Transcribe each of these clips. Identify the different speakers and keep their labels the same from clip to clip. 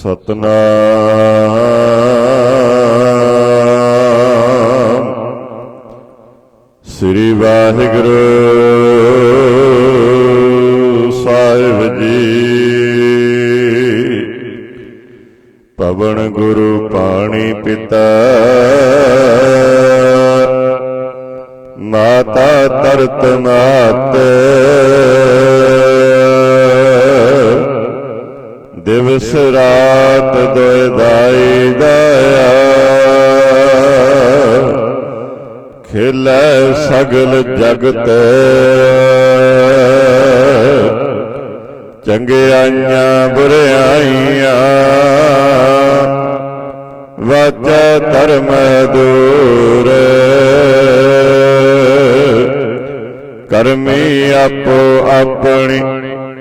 Speaker 1: ਸਤਨਾਮ। ਸ੍ਰੀ ਵਾਹਿਗੁਰੂ ਸਾਹਿਬ ਜੀ। ਪਵਨ ਗੁਰੂ ਪਾਣੀ ਪਿਤਾ। ਮਾਤਾ ਤਰਤ ਮਾਤ ਦਿਵਸ ਰਾਤ ਦੋਇ ਦਾਈ ਦਇਆ। ਖਿਲੈ ਸਗਲ ਜਗਤ। ਚੰਗਿਆਈਆਂ ਬੁਰਿਆਈਆਂ ਵਾਚਾ ਧਰਮ ਦੂਰ। ਕਰਮੀ ਆਪੋ ਆਪਣੀ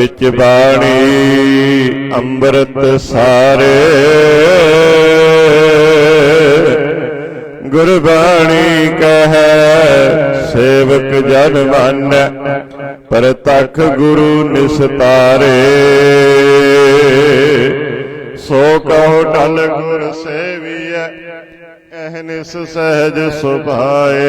Speaker 1: ਵਿੱਚ ਬਾਣੀ ਅੰਮ੍ਰਿਤ ਸਾਰੇ। ਗੁਰਬਾਣੀ ਕਹੈ, ਸੇਵਕ ਜਨ ਮੰਨ, ਪਰਤਖ ਗੁਰੂ ਨਿਸਤਾਰੇ। ਸੋ ਕਹੋ ਟਲ ਗੁਰ ਸੇਵੀਐ ਅਹਨਿਸ ਸਹਿਜ ਸੁਭਾਏ।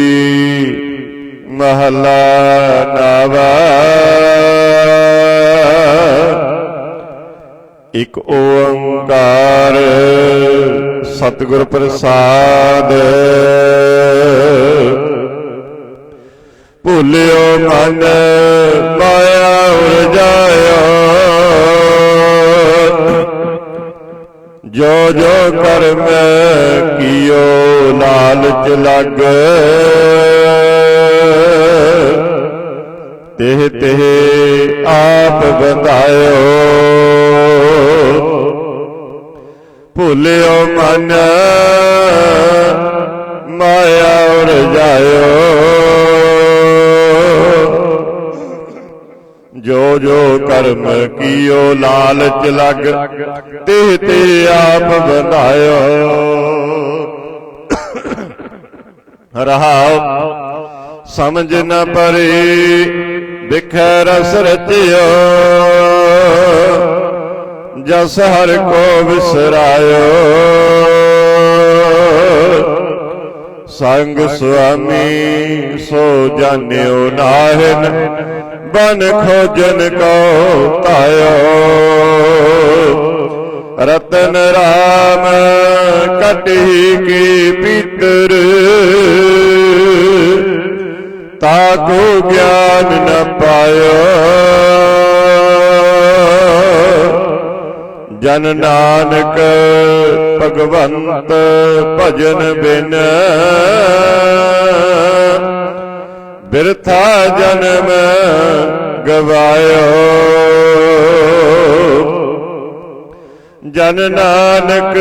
Speaker 1: ਮਹੱਲਾ ਨਾਵਾ। ਇਕ ਓੰਕਾਰ ਸਤਿਗੁਰ ਪ੍ਰਸਾਦ। ਭੁੱਲਿਓ ਮਨ, ਮਾਇਆ ਉਰਜਾਇਆ ਜੋ ਜੋ ਕਰਮ ਕੀਓ ਲਾਲਚ ਲੱਗ। ਤਿਹ ਤਿਹ ਆਪ ਬੰਧਾਇਓ ਭੁੱਲਿਓ ਮਨ ਮਾਇਆ ਉਰਜਾਇਓ ਜੋ ਜੋ ਕਰਮ ਕੀਓ ਲਾਲਚ ਲਗ ਤੇ ਤੇ ਆਪ ਬੰਧਾਇਓ ਰਹਾਉ ਸਮਝ ਨ ਪਰੇ ਵਿਖੈ ਰਸ ਰਚਿਓ ਜਸ ਹਰ ਕੋ ਵਿਸਰਾਇਓ। ਸੰਗ ਸੁਆਮੀ ਸੋ ਜਾਣਿਓ ਨਾਹਿਨ, ਬਨ ਖੋਜਨ ਕੋ ਤਾਇਓ। ਰਤਨ ਰਾਮ ਕਟਹੀ ਕੀ ਪੀਤਰ ਤਾਕੋ ਗਿਆਨ ਨ ਪਾਇਓ। ਜਨ ਨਾਨਕ ਭਗਵੰਤ ਭਜਨ ਬਿਨ। ਬਿਰਥਾ ਜਨਮ ਗਵਾਇਓ। ਜਨ ਨਾਨਕ,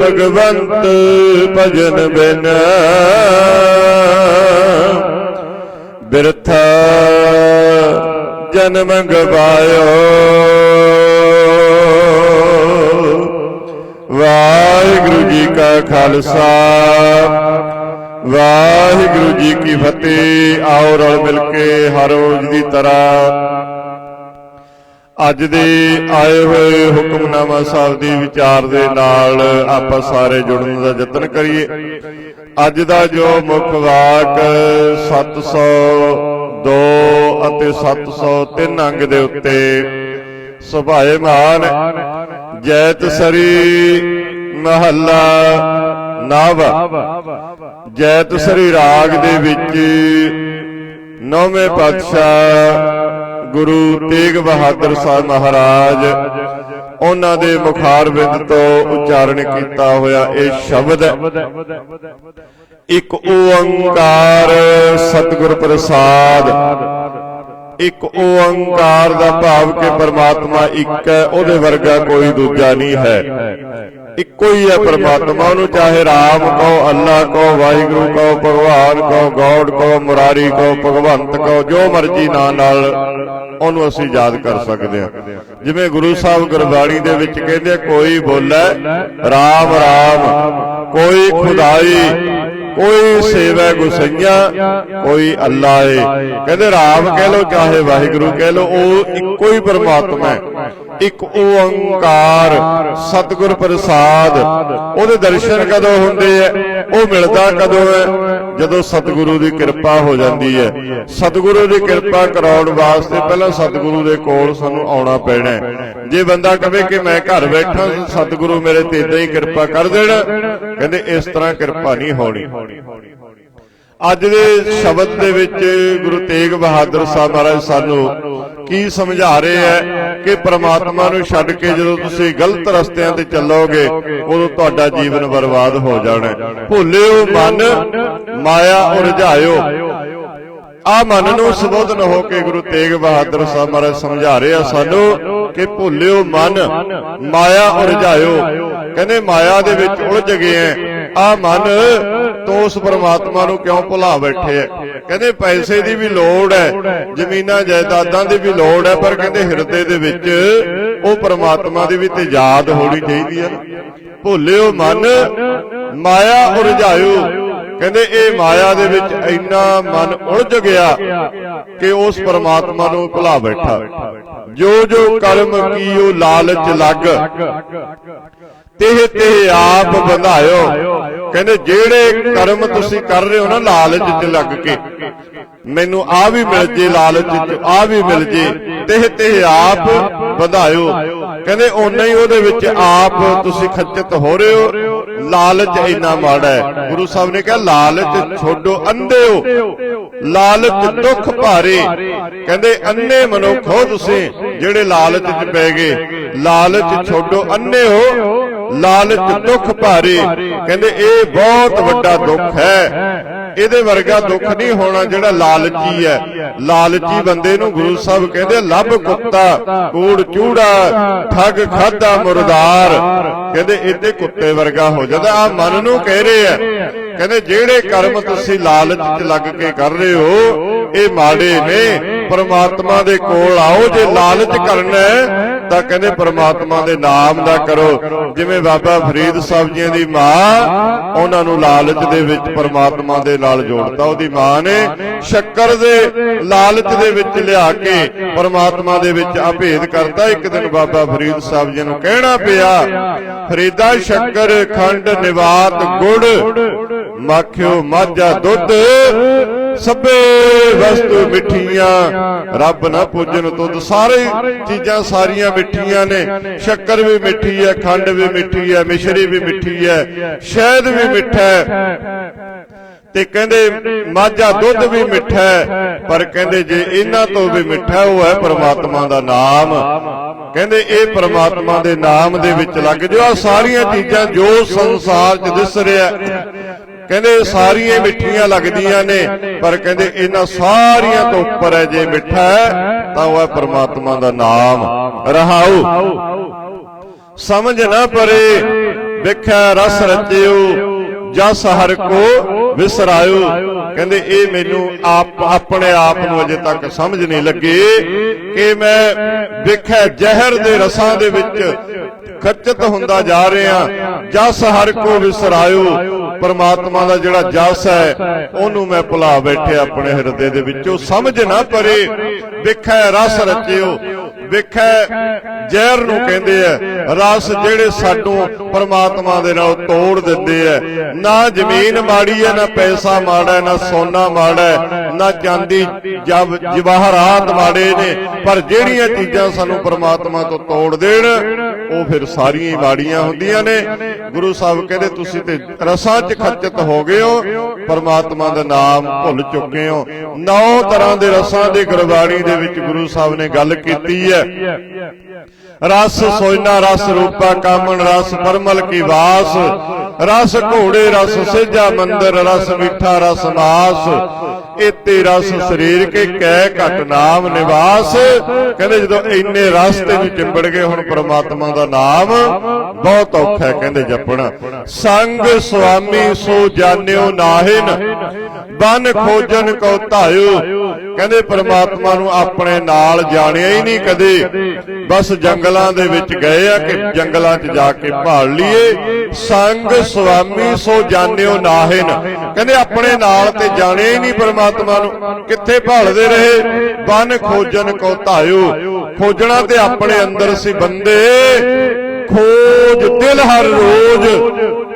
Speaker 1: ਭਗਵੰਤ ਭਜਨ ਬਿਨ। ਬਿਰਥਾ ਜਨਮ ਗਵਾਇਓ। ਵਾਹਿਗੁਰੂ ਜੀ ਕਾ ਖਾਲਸਾ, ਵਾਹਿਗੁਰੂ ਜੀ ਕੀ ਫਤਿਹ। ਆਓ ਰਲ ਮਿਲ ਕੇ ਹਰ ਰੋਜ਼ ਦੀ ਤਰ੍ਹਾਂ ਅੱਜ ਦੇ ਆਏ ਹੋਏ ਹੁਕਮਨਾਮਾ ਸਾਹਿਬ ਦੀ ਵਿਚਾਰ ਦੇ ਨਾਲ ਆਪਾਂ ਸਾਰੇ ਜੁੜਨ ਦਾ ਯਤਨ ਕਰੀਏ। ਅੱਜ ਦਾ ਜੋ ਮੁੱਖ ਵਾਕ 702 ਅਤੇ 703 ਅੰਗ ਦੇ ਉੱਤੇ, ਸੁਭਾਏ ਮਾਨ, ਜੈਤ ਸਰੀ ਮਹੱਲਾ ਨਵ। ਜੈਤ ਸਰੀ ਰਾਗ ਦੇ ਵਿੱਚ ਨੌਵੇਂ ਪਾਤਸ਼ਾਹ ਗੁਰੂ ਤੇਗ ਬਹਾਦਰ ਸਾਹਿਬ ਮਹਾਰਾਜ, ਉਹਨਾਂ ਦੇ ਮੁਖਾਰ ਬਿੰਦ ਤੋਂ ਉਚਾਰਨ ਕੀਤਾ ਹੋਇਆ ਇਹ ਸ਼ਬਦ ਹੈ। ਇੱਕ ਓੰਕਾਰ ਸਤਿਗੁਰ ਪ੍ਰਸਾਦ। ਇੱਕ ਓੰਕਾਰ ਦਾ ਭਾਵ ਕਿ ਪਰਮਾਤਮਾ ਇੱਕ ਹੈ, ਉਹਦੇ ਵਰਗਾ ਕੋਈ ਦੂਜਾ ਨਹੀਂ ਹੈ। ਇੱਕੋ ਹੀ ਹੈ ਪਰਮਾਤਮਾ, ਉਹਨੂੰ ਚਾਹੇ ਰਾਮ ਕਹੋ, ਅੱਲਾ ਕਹੋ, ਵਾਹਿਗੁਰੂ ਕਹੋ, ਭਗਵਾਨ ਕਹੋ, ਗੋਡ ਕਹੋ, ਮੁਰਾਰੀ ਕਹੋ, ਭਗਵੰਤ ਕਹੋ, ਜੋ ਮਰਜ਼ੀ ਨਾਂ ਨਾਲ ਉਹਨੂੰ ਅਸੀਂ ਯਾਦ ਕਰ ਸਕਦੇ ਹਾਂ। ਜਿਵੇਂ ਗੁਰੂ ਸਾਹਿਬ ਗੁਰਬਾਣੀ ਦੇ ਵਿੱਚ ਕਹਿੰਦੇ ਕੋਈ ਬੋਲੇ, ਰਾਮ ਰਾਮ, ਕੋਈ ਖੁਦਾਈ ਕੋਈ ਸੇਵਾ ਗੁਸਈਆ ਕੋਈ ਅੱਲਾ ਏ। ਕਹਿੰਦੇ ਰਾਮ ਕਹਿ ਲੋ ਚਾਹੇ ਵਾਹਿਗੁਰੂ ਕਹਿ ਲੋ ਉਹ ਇੱਕੋ ਹੀ ਪਰਮਾਤਮਾ ਹੈ। ਇੱਕ ਓੰਕਾਰ, ਸਤਿਗੁਰ ਪ੍ਰਸਾਦ। ਉਹਦੇ ਦਰਸ਼ਨ ਕਦੋਂ ਹੁੰਦੇ ਐ ਉਹ ਮਿਲਦਾ ਕਦੋਂ ਹੈ? ਜਦੋਂ ਸਤਿਗੁਰੂ ਦੀ ਕਿਰਪਾ ਹੋ ਜਾਂਦੀ ਹੈ, ਸਤਿਗੁਰੂ ਦੀ ਕਿਰਪਾ ਕਰਾਉਣ ਵਾਸਤੇ ਪਹਿਲਾਂ ਸਤਿਗੁਰੂ ਦੇ ਕੋਲ ਸਾਨੂੰ ਆਉਣਾ ਪੈਣਾ ਜੇ ਬੰਦਾ ਕਵੇ ਕਿ ਮੈਂ ਘਰ ਬੈਠਾ, ਸਤਿਗੁਰੂ ਮੇਰੇ ਤੇ ਇਦਾਂ ਹੀ ਕਿਰਪਾ ਕਰ ਦੇਣ, ਕਹਿੰਦੇ ਇਸ ਤਰ੍ਹਾਂ ਕਿਰਪਾ ਨਹੀਂ ਹੋਣੀ। ਅੱਜ ਦੇ ਸ਼ਬਦ ਦੇ ਵਿੱਚ ਗੁਰੂ ਤੇਗ ਬਹਾਦਰ ਸਾਹਿਬ ਮਹਾਰਾਜ ਸਾਨੂੰ ਕੀ ਸਮਝਾ ਰਹੇ ਹੈ ਕਿ ਪ੍ਰਮਾਤਮਾ ਨੂੰ ਛੱਡ ਕੇ ਜਦੋਂ ਤੁਸੀਂ ਗਲਤ ਰਸਤਿਆਂ ਤੇ ਚੱਲੋਗੇ, ਉਦੋਂ ਤੁਹਾਡਾ ਜੀਵਨ ਬਰਬਾਦ ਹੋ ਜਾਣਾ ਭੁੱਲਿਓ ਮਨ, ਮਾਇਆ ਉਰਝਾਇਓ ਆ ਮਨ ਨੂੰ ਸੰਬੋਧਨ ਹੋ ਕੇ ਗੁਰੂ ਤੇਗ ਬਹਾਦਰ ਸਾਹਿਬ ਮਹਾਰਾਜ ਸਮਝਾ ਰਹੇ ਆ ਸਾਨੂੰ ਕਿ ਭੁੱਲਿਓ ਮਨ, ਮਾਇਆ ਉਰਝਾਇਓ ਕਹਿੰਦੇ ਮਾਇਆ ਦੇ ਵਿੱਚ ਉਲਝ ਗਏ ਐ ਆ ਮਨ ਤੋਂ ਉਸ ਪਰਮਾਤਮਾ ਨੂੰ ਕਿਉਂ ਭੁਲਾ ਬੈਠੇ ਐ? ਕਹਿੰਦੇ ਪੈਸੇ ਦੀ ਵੀ ਲੋੜ ਹੈ ਜ਼ਮੀਨਾਂ ਜਾਇਦਾਦਾਂ ਦੀ ਵੀ ਲੋੜ ਹੈ ਪਰ ਕਹਿੰਦੇ ਹਿਰਦੇ ਦੇ ਵਿੱਚ ਉਹ ਪਰਮਾਤਮਾ ਦੀ ਵੀ ਤੇ ਹੋਣੀ ਚਾਹੀਦੀ ਹੈ ਭੁੱਲਿਓ ਮਨ, ਮਾਇਆ ਉਰਝਾਇਓ ਕਹਿੰਦੇ ਇਹ ਮਾਇਆ ਦੇ ਵਿੱਚ ਇੰਨਾ ਮਨ ਉਲਝ ਗਿਆ ਕਿ ਉਸ ਪਰਮਾਤਮਾ ਨੂੰ ਭੁਲਾ ਬੈਠਾ। ਜੋ ਜੋ ਕਰਮ ਕੀਓ ਲਾਲਚ ਲੱਗ ਤੇਹ ਤੇਹ ਆਪ ਬੰਧਾਇਓ। ਕਹਿੰਦੇ, ਜਿਹੜੇ ਕਰਮ ਤੁਸੀਂ ਕਰ ਰਹੇ ਹੋ ਨਾ ਲਾਲਚ 'ਚ ਲੱਗ ਕੇ, ਮੈਨੂੰ ਆ ਵੀ ਮਿਲ ਜੇ ਲਾਲਚ 'ਚ, ਆ ਵੀ ਮਿਲ ਜੇ ਤੇਹ ਤੇਹ ਆਪ ਵਧਾਇਓ ਕਹਿੰਦੇ, ਓਨਾ ਹੀ ਉਹਦੇ ਵਿੱਚ ਆਪ ਤੁਸੀਂ ਖੱਚਤ ਹੋ ਰਹੇ ਹੋ। ਲਾਲਚ ਇੰਨਾ ਮਾੜਾ ਹੈ। ਗੁਰੂ ਸਾਹਿਬ ਨੇ ਕਿਹਾ, ਲਾਲਚ ਛੋਡੋ, ਅੰਧੇ ਹੋ। ਲਾਲਚ ਦੁੱਖ ਭਾਰੇ। ਕਹਿੰਦੇ, ਅੰਨੇ ਮਨੁੱਖ ਹੋ ਤੁਸੀਂ, ਜਿਹੜੇ ਲਾਲਚ 'ਚ ਪੈ ਗਏ। ਲਾਲਚ ਛੋਡੋ, ਅੰਨੇ ਹੋ। ਲਾਲਚ ਦੁੱਖ ਭਾਰੇ। ਕਹਿੰਦੇ ਇਹ ਬਹੁਤ ਵੱਡਾ ਦੁੱਖ ਹੈ। ਇਹਦੇ ਵਰਗਾ ਦੁੱਖ ਨਹੀਂ ਹੋਣਾ ਜਿਹੜਾ ਲਾਲਚੀ ਹੈ। ਲਾਲਚੀ ਬੰਦੇ ਨੂੰ ਗੁਰੂ ਸਾਹਿਬ ਕਹਿੰਦੇ ਲੱਭ ਕੁੱਤਾ ਕੂੜ ਚੂੜਾ ਠੱਗ ਖਾਦਾ ਮੁਰਦਾਰ। ਕਹਿੰਦੇ ਇਹਦੇ ਕੁੱਤੇ ਵਰਗਾ ਹੋ ਜਾਂਦਾ। ਆ ਮਨ ਨੂੰ ਕਹਿ ਰਹੇ ਆ। ਕਹਿੰਦੇ ਜਿਹੜੇ ਕਰਮ ਤੁਸੀਂ ਲਾਲਚ 'ਚ ਲੱਗ ਕੇ ਕਰ ਰਹੇ ਹੋ ਇਹ ਮਾੜੇ ਨੇ। ਪਰਮਾਤਮਾ ਦੇ ਕੋਲ ਆਓ ਜੇ ਲਾਲਚ ਕਰਨਾ ਤਾਂ ਕਹਿੰਦੇ ਪਰਮਾਤਮਾ ਦੇ ਨਾਮ ਦਾ ਕਰੋ। ਜਿਵੇਂ ਬਾਬਾ ਫਰੀਦ ਸਾਹਿਬ ਜੀ ਦੀ ਮਾਂ ਉਹਨਾਂ ਨੂੰ ਲਾਲਚ ਦੇ ਵਿੱਚ ਪਰਮਾਤਮਾ ਦੇ ਨਾਲ ਜੋੜਤਾ। ਉਹਦੀ ਮਾਂ ਨੇ ਸ਼ੱਕਰ ਦੇ ਲਾਲਚ ਦੇ ਵਿੱਚ ਲਿਆ ਕੇ ਪਰਮਾਤਮਾ ਦੇ ਵਿੱਚ ਅਭੇਦ ਕਰਤਾ। ਇੱਕ ਦਿਨ ਬਾਬਾ ਫਰੀਦ ਸਾਹਿਬ ਜੀ ਨੂੰ ਕਹਿਣਾ ਪਿਆ ਫਰੀਦਾ ਸ਼ੱਕਰ ਖੰਡ ਨਿਵਾਤ ਗੁੜ ਮਾਖਿਓ ਮਾਝਾ ਦੁੱਧ। ਸਭੇ ਵਸਤੂ ਮਿੱਠੀਆਂ, ਰੱਬ ਨਾ ਪੂਜਨ ਤੁਧ ਸਾਰੇ ਚੀਜ਼ਾਂ ਸਾਰੀਆਂ ਮਿੱਠੀਆਂ ਨੇ। ਸ਼ੱਕਰ ਵੀ ਮਿੱਠੀ ਹੈ, ਖੰਡ ਵੀ ਮਿੱਠੀ ਹੈ, ਮਿਸ਼ਰੀ ਵੀ ਮਿੱਠੀ ਹੈ, ਸ਼ਹਿਦ ਵੀ ਮਿੱਠਾ ਹੈ। ਤੇ ਕਹਿੰਦੇ ਮਾਝਾ ਦੁੱਧ ਵੀ ਮਿੱਠਾ ਹੈ, ਪਰ ਕਹਿੰਦੇ ਜੇ ਇਹਨਾਂ ਤੋਂ ਵੀ ਮਿੱਠਾ ਉਹ ਹੈ ਪ੍ਰਮਾਤਮਾ ਦਾ ਨਾਮ। ਕਹਿੰਦੇ ਇਹ ਪ੍ਰਮਾਤਮਾ ਦੇ ਨਾਮ ਦੇ ਵਿੱਚ ਲੱਗ ਜਾਓ। ਆਹ ਸਾਰੀਆਂ ਚੀਜ਼ਾਂ ਜੋ ਸੰਸਾਰ 'ਚ ਦਿਸ ਰਿਹਾ ਕਹਿੰਦੇ ਸਾਰੀਆਂ ਮਿੱਠੀਆਂ ਲੱਗਦੀਆਂ ਨੇ, ਪਰ ਕਹਿੰਦੇ ਇਹਨਾਂ ਸਾਰੀਆਂ ਤੋਂ ਉੱਪਰ ਹੈ ਜੇ ਮਿੱਠਾ ਤਾਂ ਉਹ ਹੈ ਪ੍ਰਮਾਤਮਾ ਦਾ ਨਾਮ। ਰਹਾਉ। ਸਮਝ ਨਾ ਪਰੇ, ਵੇਖਿਆ ਰਸ ਰਚਿਓ, ਜਸ ਹਰ ਕੋ ਵਿਸਰਾਇਓ। ਕਹਿੰਦੇ ਇਹ ਮੈਨੂੰ ਆਪ, ਆਪਣੇ ਆਪ ਨੂੰ ਅਜੇ ਤੱਕ ਸਮਝ ਨਹੀਂ ਲੱਗੀ ਕਿ ਮੈਂ ਵੇਖਿਆ ਜ਼ਹਿਰ ਦੇ ਰਸਾਂ ਦੇ ਵਿੱਚ ਖੱਚਤ ਹੁੰਦਾ ਜਾ ਰਿਹਾ ਜਸ ਹਰ ਕੋ ਵਿਸਰਾਇਓ। ਪਰਮਾਤਮਾ ਦਾ ਜਿਹੜਾ ਜਸ ਹੈ, ਉਹਨੂੰ ਮੈਂ ਭੁਲਾ ਬੈਠੇ ਆਪਣੇ ਹਿਰਦੇ ਦੇ ਵਿੱਚੋਂ। ਸਮਝ ਨਾ ਪਰੇ। ਵੇਖਿਆ ਰਸ ਰਚਿਓ। ਵੇਖਿਆ ਜ਼ਹਿਰ ਨੂੰ ਕਹਿੰਦੇ ਆ। ਰਸ ਜਿਹੜੇ ਸਾਨੂੰ ਪਰਮਾਤਮਾ ਦੇ ਨਾਲ ਤੋੜ ਦਿੰਦੇ ਆ। ਨਾ ਜ਼ਮੀਨ ਮਾੜੀ ਹੈ, ਨਾ ਪੈਸਾ ਮਾੜਾ ਹੈ, ਨਾ ਸੋਨਾ ਮਾੜਾ ਹੈ। ਨਾ ਚਾਂਦੀ ਜਬ ਜਵਾਹਰਾਤ ਮਾੜੇ ਨੇ, ਪਰ ਜਿਹੜੀਆਂ ਚੀਜ਼ਾਂ ਸਾਨੂੰ ਪਰਮਾਤਮਾ ਤੋਂ ਤੋੜ ਦੇਣ, ਉਹ ਫਿਰ ਸਾਰੀਆਂ ਹੀ ਮਾੜੀਆਂ ਹੁੰਦੀਆਂ ਨੇ। ਗੁਰੂ ਸਾਹਿਬ ਕਹਿੰਦੇ, ਤੁਸੀਂ ਤੇ ਰਸਾਂ 'ਚ ਖੱਚਤ ਹੋ ਗਏ ਹੋ, ਪ੍ਰਮਾਤਮਾ ਦਾ ਨਾਮ ਭੁੱਲ ਚੁੱਕੇ ਹੋ। ਨੌ ਤਰ੍ਹਾਂ ਦੇ ਰਸਾਂ ਦੀ ਗੁਰਬਾਣੀ ਦੇ ਵਿੱਚ ਗੁਰੂ ਸਾਹਿਬ ਨੇ ਗੱਲ ਕੀਤੀ ਹੈ। ਰਸ ਸੋਇਨਾ, ਰਸ ਰੂਪਾ, ਕਾਮਣ, ਰਸ ਪਰਮਲ ਕੀ ਵਾਸ। ਰਸ ਘੋੜੇ, ਰਸ ਸੇਜਾ ਮੰਦਰ, ਰਸ ਮਿੱਠਾ, ਰਸ ਮਾਸ। ਇਤੇ ਰਸ ਸਰੀਰ ਕੇ ਕਹਿ ਘਟ ਨਾਮ ਨਿਵਾਸ। ਕਹਿੰਦੇ ਜਦੋਂ ਇੰਨੇ ਰਸ ਤੇ ਵੀ ਚਿੰਬੜ ਗਏ ਹੁਣ ਪ੍ਰਮਾਤਮਾ ਦਾ ਨਾਮ ਬਹੁਤ ਔਖਾ ਕਹਿੰਦੇ ਜਪਣਾ। ਸੰਗ ਸੁਆਮੀ ਸੋ ਜਾਣਿਓ ਨਾਹਿਨ। ਬਨ ਖੋਜਨ ਕੋ ਧਾਇਓ। ਕਹਿੰਦੇ ਪ੍ਰਮਾਤਮਾ ਨੂੰ ਆਪਣੇ ਨਾਲ ਜਾਣਿਆ ਹੀ ਨਹੀਂ ਕਦੇ। ਬਸ ਜੰਗਲਾਂ ਦੇ ਵਿੱਚ ਗਏ ਆ ਕਿ ਜੰਗਲਾਂ 'ਚ ਜਾ ਕੇ ਭਾਲ ਲਈਏ। ਸੰਗ ਸੁਆਮੀ ਸੋ ਜਾਣਿਓ ਨਾਹਿਨ। ਕਹਿੰਦੇ ਆਪਣੇ ਨਾਲ ਤੇ ਜਾਣਿਆ ਹੀ ਨਹੀਂ ਪ੍ਰਮਾਤਮਾ ਨੂੰ ਕਿੱਥੇ ਭਾਲਦੇ ਰਹੇ? ਬਨ ਖੋਜਨ ਕੋ ਧਾਇਓ ਖੋਜਣਾ ਤੇ ਆਪਣੇ ਅੰਦਰ ਸੀ ਬੰਦੇ। ਖੋਜ ਦਿਲ ਹਰ ਰੋਜ਼।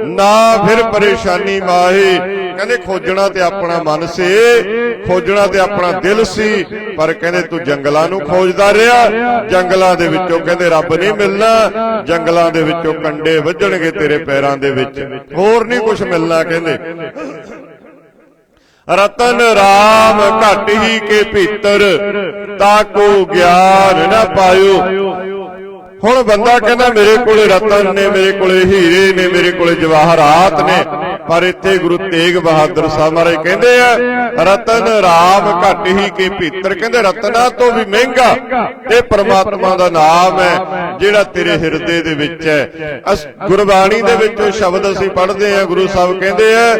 Speaker 1: ਨਾ ਫਿਰ ਪਰੇਸ਼ਾਨੀ ਮਾਹੀ ਕਹਿੰਦੇ ਖੋਜਣਾ ਤੇ ਆਪਣਾ ਮਨ ਸੀ। ਖੋਜਣਾ ਤੇ ਆਪਣਾ ਦਿਲ ਸੀ। ਪਰ ਕਹਿੰਦੇ ਤੂੰ ਜੰਗਲਾਂ ਨੂੰ ਖੋਜਦਾ ਰਿਹਾ। ਜੰਗਲਾਂ ਦੇ ਵਿੱਚੋਂ ਕਹਿੰਦੇ ਰੱਬ ਨਹੀਂ ਮਿਲਣਾ। ਜੰਗਲਾਂ ਦੇ ਵਿੱਚੋਂ ਕੰਡੇ ਵੱਜਣਗੇ ਤੇਰੇ ਪੈਰਾਂ ਦੇ ਵਿੱਚ। ਹੋਰ ਨਹੀਂ ਕੁਝ ਮਿਲਣਾ ਕਹਿੰਦੇ। ਰਤਨ ਰਾਮ ਘਟ ਹੀ ਕੇ ਭੀਤਰ ਤਾ ਕੋ ਗਿਆਨ ਨਾ ਪਾਇਓ। ਹੁਣ ਬੰਦਾ ਕਹਿੰਦਾ, ਮੇਰੇ ਕੋਲੇ ਰਤਨ ਨੇ, ਮੇਰੇ ਕੋਲੇ ਹੀਰੇ ਨੇ, ਮੇਰੇ ਕੋਲੇ ਜਵਾਹਰਾਤ ਨੇ। ਪਰ ਇੱਥੇ ਗੁਰੂ ਤੇਗ ਬਹਾਦਰ ਸਾਹਿਬ ਮਹਾਰਾਜ ਕਹਿੰਦੇ ਆ, ਰਤਨ ਰਾਮ ਘਟ ਹੀ ਕੇ ਭੀਤਰ। ਕਹਿੰਦੇ ਰਤਨਾ ਤੋਂ ਵੀ ਮਹਿੰਗਾ ਇਹ ਪ੍ਰਮਾਤਮਾ ਦਾ ਨਾਮ ਹੈ, ਜਿਹੜਾ ਤੇਰੇ ਹਿਰਦੇ ਦੇ ਵਿੱਚ ਹੈ। ਗੁਰਬਾਣੀ ਦੇ ਵਿੱਚ ਸ਼ਬਦ ਅਸੀਂ ਪੜ੍ਹਦੇ ਆ, ਗੁਰੂ ਸਾਹਿਬ ਕਹਿੰਦੇ ਆ,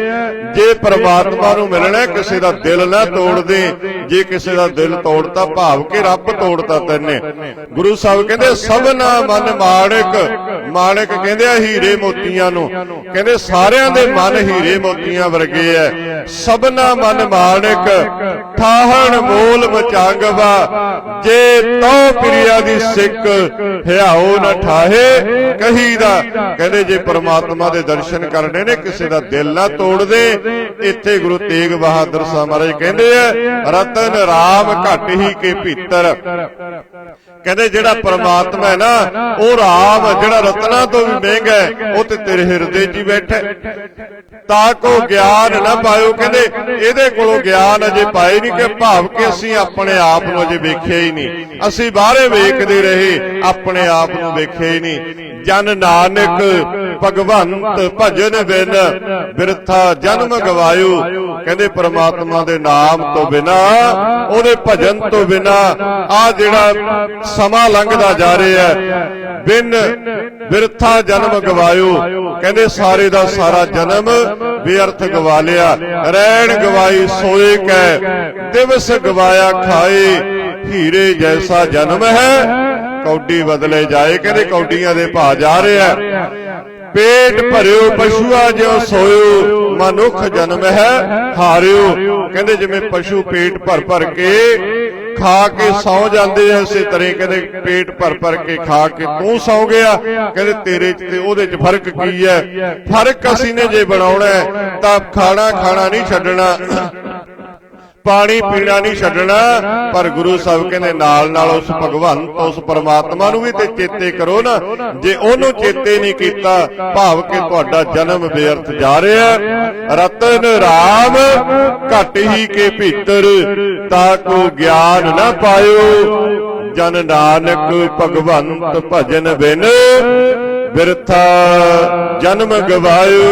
Speaker 1: ਜੇ ਪ੍ਰਮਾਤਮਾ ਨੂੰ ਮਿਲਣਾ ਕਿਸੇ ਦਾ ਦਿਲ ਨਾ ਤੋੜ ਦੇ, ਜੇ ਕਿਸੇ ਦਾ ਦਿਲ ਤੋੜਤਾ ਭਾਵ ਕਿ ਰੱਬ ਤੋੜਤਾ ਤੈਨੇ। ਗੁਰੂ ਸਾਹਿਬ ਕਹਿੰਦੇ, ਸਭਨਾ ਮਨ ਮਾਣਕ ਮਾਣਕ ਕਹਿੰਦੇ ਆ ਹੀਰੇ ਮੋਤੀਆਂ ਨੂੰ। ਕਹਿੰਦੇ ਸਾਰਿਆਂ ਦੇ ਮਨ ਹੀਰੇ ਮੋਤੀਆਂ ਵਰਗੇ ਐ। ਸਭਨਾ ਮਨ ਮਾਣਕ, ਠਾਹਣ ਮੂਲ ਮਚਾਂਗਵਾ। ਜੇ ਤੋ ਪ੍ਰਿਆ ਦੀ ਸਿੱਖ ਹਿਆਓ ਨਾ ਠਾਹੇ, ਕਹੀਦਾ, ਕਹਿੰਦੇ ਜੇ ਪ੍ਰਮਾਤਮਾ ਦੇ ਦਰਸ਼ਨ ਕਰਨੇ ਨੇ, ਕਿਸੇ ਦਾ ਦਿਲ ਨਾ ਤੋੜਦੇ ਇੱਥੇ ਗੁਰੂ ਤੇਗ ਬਹਾਦਰ ਸਾਹਿਬ ਮਹਾਰਾਜ ਕਹਿੰਦੇ ਆ ਰਤਨ ਰਾਮ ਘਟ ਹੀ ਕੇ ਭੀਤਰ। ਕਹਿੰਦੇ ਜਿਹੜਾ ਪ੍ਰਮਾਤਮਾ ਹੈ ਨਾ ਉਹ ਰਾਮ ਜਿਹੜਾ ਰਤਨਾ ਤੋਂ ਵੀ ਮਹਿੰਗਾ ਹੈ ਉਹ ਤੇ ਤੇਰੇ ਹਿਰਦੇ 'ਚ ਹੀ ਬੈਠਾ। ਤਾਂ ਕੋ ਗਿਆਨ ਨਾ ਪਾਇਓ ਕਹਿੰਦੇ ਇਹਦੇ ਕੋਲੋਂ ਗਿਆਨ ਅਜੇ ਪਾਏ ਨਹੀਂ ਕਿ ਭਾਵ ਕਿ ਅਸੀਂ ਆਪਣੇ ਆਪ ਨੂੰ ਅਜੇ ਵੇਖਿਆ ਹੀ ਨਹੀਂ। ਅਸੀਂ ਬਾਹਰੇ ਵੇਖਦੇ ਰਹੇ ਆਪਣੇ ਆਪ ਨੂੰ ਵੇਖਿਆ ਹੀ ਨਹੀਂ। ਜਨ ਨਾਨਕ ਭਗਵੰਤ ਭਜਨ ਬਿਨ ਬਿਰਥਾ ਜਨਮ ਗਵਾਇਓ। ਕਹਿੰਦੇ ਪ੍ਰਮਾਤਮਾ ਦੇ ਨਾਮ ਤੋਂ ਬਿਨਾ ਉਹਦੇ ਭਜਨ ਤੋਂ ਬਿਨਾ ਆ ਜਿਹੜਾ ਸਮਾਂ ਲੰਘਦਾ ਜਾ ਰਿਹਾ ਹੈ। ਬਿਨ ਬਿਰਥਾ ਜਨਮ ਗਵਾਇਓ। ਕਹਿੰਦੇ ਸਾਰੇ ਦਾ ਸਾਰਾ ਜਨਮ ਬੇਅਰਥ ਗਵਾ ਲਿਆ। ਰਹਿਣ ਗਵਾਈ ਸੋਏ ਕੈ, ਦਿਵਸ ਗਵਾਇਆ ਖਾਏ। ਹੀਰੇ ਜੈਸਾ ਜਨਮ ਹੈ, ਕੌਡੀ ਬਦਲੇ ਜਾਏ। ਕਹਿੰਦੇ ਕੌਡੀਆਂ ਦੇ ਭਾ ਜਾ ਰਿਹਾ ਪੇਟ ਭਰਿਓ, ਪਸ਼ੂਆ ਜਿਉ ਸੋਇਓ, ਮਨੁੱਖ ਜਨਮ ਹੈ, ਹਾਰਿਓ। ਕਹਿੰਦੇ ਜਿਵੇਂ ਪਸ਼ੂ ਪੇਟ ਭਰ ਭਰ ਕੇ ਖਾ ਕੇ ਸੌ ਜਾਂਦੇ ਆ, ਇਸੇ ਤਰ੍ਹਾਂ ਕਹਿੰਦੇ ਪੇਟ ਭਰ ਭਰ ਕੇ ਖਾ ਕੇ ਤੂੰ ਸੌ ਗਿਆ। ਕਹਿੰਦੇ ਤੇਰੇ ਚ ਤੇ ਉਹਦੇ ਚ ਫ਼ਰਕ ਕੀ ਹੈ? ਫ਼ਰਕ ਅਸੀਂ ਨੇ ਜੇ ਬਣਾਉਣਾ ਤਾਂ ਖਾਣਾ ਖਾਣਾ ਨਹੀਂ ਛੱਡਣਾ। ਪਾਣੀ ਪੀਣਾ ਨਹੀਂ ਛੱਡਣਾ, ਪਰ ਗੁਰੂ ਸਾਹਿਬ ਕਹਿੰਦੇ ਨਾਲ ਨਾਲ ਉਸ ਭਗਵੰਤ, ਉਸ ਪਰਮਾਤਮਾ ਨੂੰ ਵੀ ਤੇ ਚੇਤੇ ਕਰੋ ਨਾ। ਜੇ ਉਹਨੂੰ ਚੇਤੇ ਨਹੀਂ ਕੀਤਾ, ਭਾਵ ਕਿ ਤੁਹਾਡਾ ਜਨਮ ਬੇਅਰਥ ਜਾ ਰਿਹਾ ਰਤਨ ਰਾਮ, ਘਟ ਹੀ ਕੇ ਭੀਤਰ, ਤਾਂ ਕੋ ਗਿਆਨ ਨਾ ਪਾਇਓ। ਜਨ ਨਾਨਕ ਭਗਵੰਤ ਭਜਨ ਬਿਨ, ਬਿਰਥਾ ਜਨਮ ਗਵਾਇਓ।